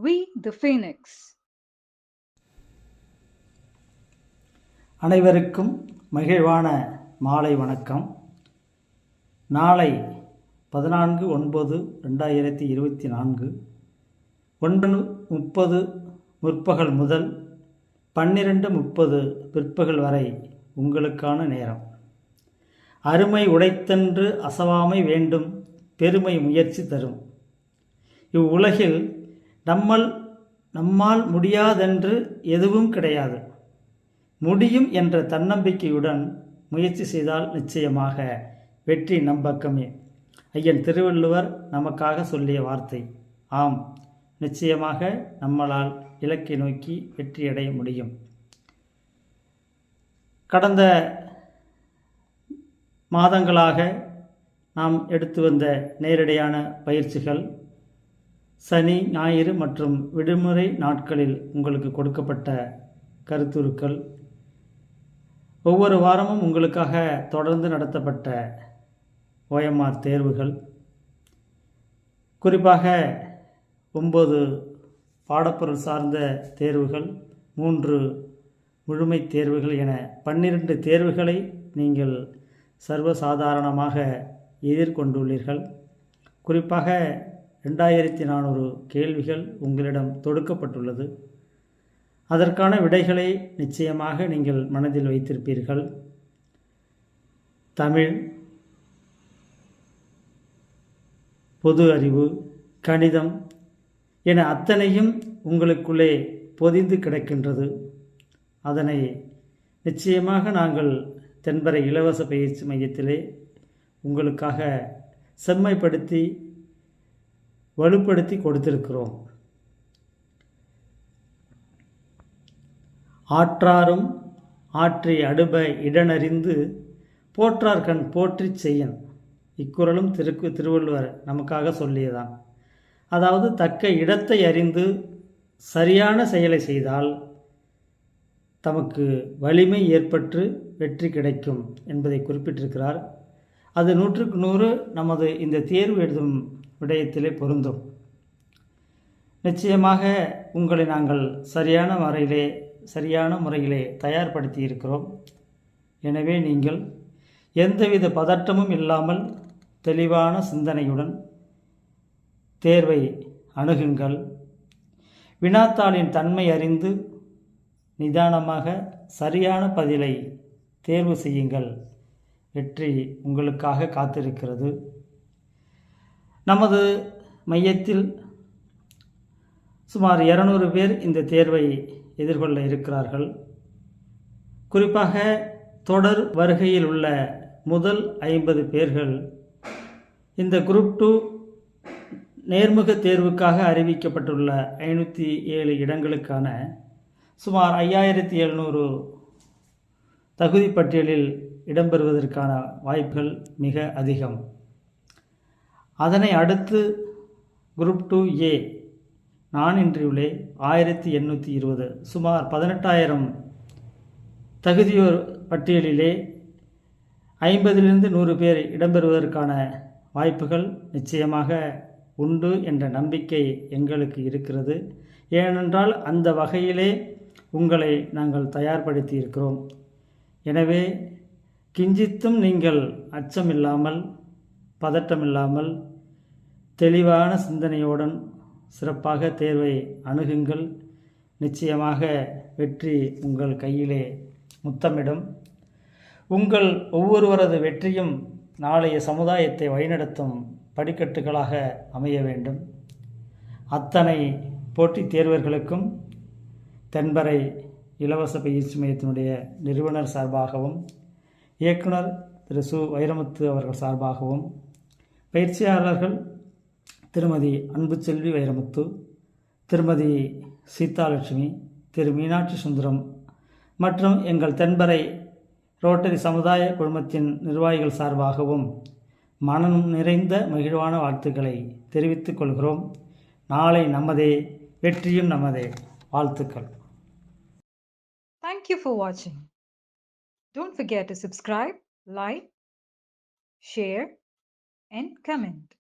We the Phoenix அனைவருக்கும் மகிழ்வான மாலை வணக்கம். நாளை பதினான்கு ஒன்பது ரெண்டாயிரத்தி இருபத்தி நான்கு ஒன்று முப்பது முற்பகல் முதல் பன்னிரெண்டு முப்பது பிற்பகல் வரை உங்களுக்கான நேரம். அருமை உடைத்தென்று அசவாமை வேண்டும் பெருமை முயற்சி தரும். இவ்வுலகில் நம்மள் நம்மால் முடியாதென்று எதுவும் கிடையாது. முடியும் என்ற தன்னம்பிக்கையுடன் முயற்சி செய்தால் நிச்சயமாக வெற்றி நம் பக்கமே. ஐயன் திருவள்ளுவர் நமக்காக சொல்லிய வார்த்தை. ஆம் நிச்சயமாக நம்மளால் இலக்கை நோக்கி வெற்றியடைய முடியும். கடந்த மாதங்களாக நாம் எடுத்து வந்த நேரடியான பயிற்சிகள் சனி ஞாயிறு மற்றும் விடுமுறை நாட்களில் உங்களுக்கு கொடுக்கப்பட்ட கருத்துருக்கள். ஒவ்வொரு வாரமும் உங்களுக்காக தொடர்ந்து நடத்தப்பட்ட ஓஎம்ஆர் தேர்வுகள். குறிப்பாக ஒம்பது பாடப்பொருள் சார்ந்த தேர்வுகள் மூன்று முழுமை தேர்வுகள் என பன்னிரண்டு தேர்வுகளை நீங்கள் சர்வசாதாரணமாக எதிர்கொண்டுள்ளீர்கள். குறிப்பாக ரெண்டாயிரத்தி நானூறு கேள்விகள் உங்களிடம் தொடுக்கப்பட்டுள்ளது. அதற்கான விடைகளை நிச்சயமாக நீங்கள் மனதில் வைத்திருப்பீர்கள். தமிழ் பொது அறிவு கணிதம் என அத்தனையும் உங்களுக்குள்ளே பொதிந்து கிடக்கின்றது. அதனை நிச்சயமாக நாங்கள் தென்பரை இலவச பயிற்சி மையத்திலே உங்களுக்காக செம்மைப்படுத்தி வலுப்படுத்தி கொடுத்திருக்கிறோம். ஆற்றாரும் ஆற்றி அடுப இடனறிந்து போற்றார்கண் போற்றி போற்றிச் செய்யன். இக்குறளும் திருக்கு திருவள்ளுவர் நமக்காக சொல்லியதான் அதாவது தக்க இடத்தை அறிந்து சரியான செயலை செய்தால் தமக்கு வலிமை ஏற்பட்டு வெற்றி கிடைக்கும் என்பதை குறிப்பிட்டிருக்கிறார். அது நூற்றுக்கு நூறு நமது இந்த தேர்வு எழுதும் விடயத்திலே பொருந்தும். நிச்சயமாக உங்களை நாங்கள் சரியான முறையிலே சரியான முறையிலே தயார்படுத்தி இருக்கிறோம் எனவே நீங்கள் எந்தவித பதட்டமும் இல்லாமல் தெளிவான சிந்தனையுடன் தேர்வை அணுகுங்கள். வினாத்தாளின் தன்மை அறிந்து நிதானமாக சரியான பதிலை தேர்வு செய்யுங்கள். வெற்றி உங்களுக்காக காத்திருக்கிறது. நமது மையத்தில் சுமார் இரநூறு பேர் இந்த தேர்வை எதிர்கொள்ள இருக்கிறார்கள். குறிப்பாக தொடர் வருகையில் உள்ள முதல் ஐம்பது பேர்கள் இந்த குரூப் டூ நேர்முக தேர்வுக்காக அறிவிக்கப்பட்டுள்ள ஐநூற்றி ஏழு இடங்களுக்கான சுமார் ஐயாயிரத்தி எழுநூறு தகுதி பட்டியலில் இடம்பெறுவதற்கான வாய்ப்புகள் மிக அதிகம். அதனை அடுத்து குரூப் டூ ஏ நான் இன்றியுள்ளே ஆயிரத்தி எண்ணூற்றி இருபது சுமார் பதினெட்டாயிரம் தகுதியோர் பட்டியலிலே ஐம்பதிலிருந்து நூறு பேர் இடம்பெறுவதற்கான வாய்ப்புகள் நிச்சயமாக உண்டு என்ற நம்பிக்கை எங்களுக்கு இருக்கிறது. ஏனென்றால் அந்த வகையிலே உங்களை நாங்கள் தயார்படுத்தி இருக்கிறோம் எனவே கிஞ்சித்தும் நீங்கள் அச்சமில்லாமல் பதட்டமில்லாமல் தெளிவான சிந்தனையுடன் சிறப்பாக தேர்வை அணுகுங்கள். நிச்சயமாக வெற்றி உங்கள் கையிலே முத்தமிடும். உங்கள் ஒவ்வொருவரது வெற்றியும் நாளைய சமுதாயத்தை வழிநடத்தும் படிக்கட்டுகளாக அமைய வேண்டும். அத்தனை போட்டித் தேர்வர்களுக்கும் தென்பரை இலவச பயிற்சி மையத்தினுடைய நிறுவனர் சார்பாகவும் இயக்குனர் திரு சு. வைரமுத்து அவர்கள் சார்பாகவும் பயிற்சியாளர்கள் திருமதி அன்புச்செல்வி வைரமுத்து திருமதி சீதாலட்சுமி திரு மீனாட்சி சுந்தரம் மற்றும் எங்கள் தென்பரை ரோட்டரி சமுதாய குழுமத்தின் நிர்வாகிகள் சார்பாகவும் மனம் நிறைந்த மகிழ்வான வாழ்த்துக்களை தெரிவித்துக் கொள்கிறோம். நாளை நமதே வெற்றியும் நமதே. வாழ்த்துக்கள். தேங்க்யூ ஃபார் வாட்சிங் don't Don't forget to subscribe, like, share, and.